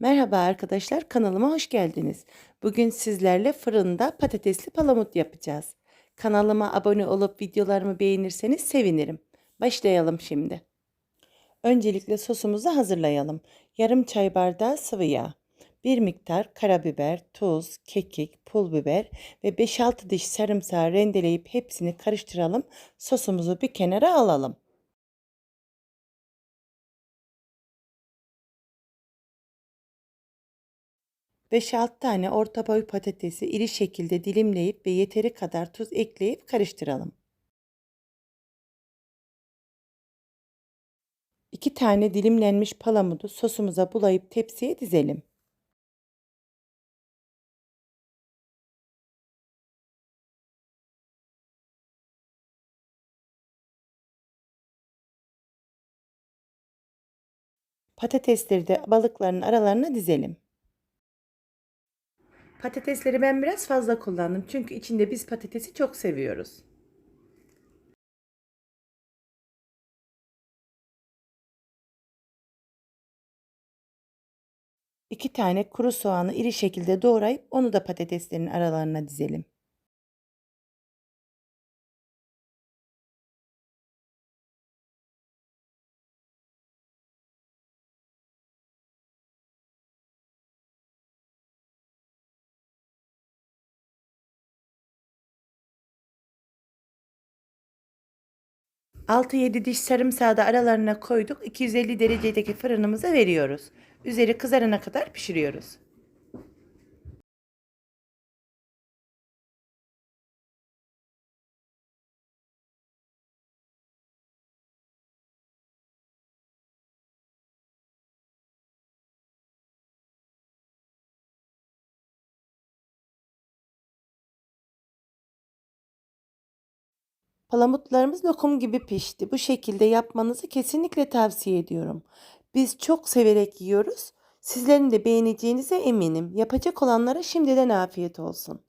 Merhaba arkadaşlar, kanalıma hoş geldiniz. Bugün sizlerle fırında patatesli palamut yapacağız. Kanalıma abone olup videolarımı beğenirseniz sevinirim. Başlayalım şimdi. Öncelikle sosumuzu hazırlayalım. Yarım çay bardağı sıvı yağ, bir miktar karabiber, tuz, kekik, pul biber ve 5-6 diş sarımsağı rendeleyip hepsini karıştıralım. Sosumuzu bir kenara alalım. Beş 6 tane orta boy patatesi iri şekilde dilimleyip ve yeteri kadar tuz ekleyip karıştıralım. 2 tane dilimlenmiş palamudu sosumuza bulayıp tepsiye dizelim. Patatesleri de balıkların aralarına dizelim. Patatesleri ben biraz fazla kullandım çünkü içinde biz patatesi çok seviyoruz. İki tane kuru soğanı iri şekilde doğrayıp onu da patateslerin aralarına dizelim. Altı yedi diş sarımsağı da aralarına koyduk. 250 derecedeki fırınımıza veriyoruz. Üzeri kızarana kadar pişiriyoruz. Palamutlarımız lokum gibi pişti. Bu şekilde yapmanızı kesinlikle tavsiye ediyorum. Biz çok severek yiyoruz. Sizlerin de beğeneceğinize eminim. Yapacak olanlara şimdiden afiyet olsun.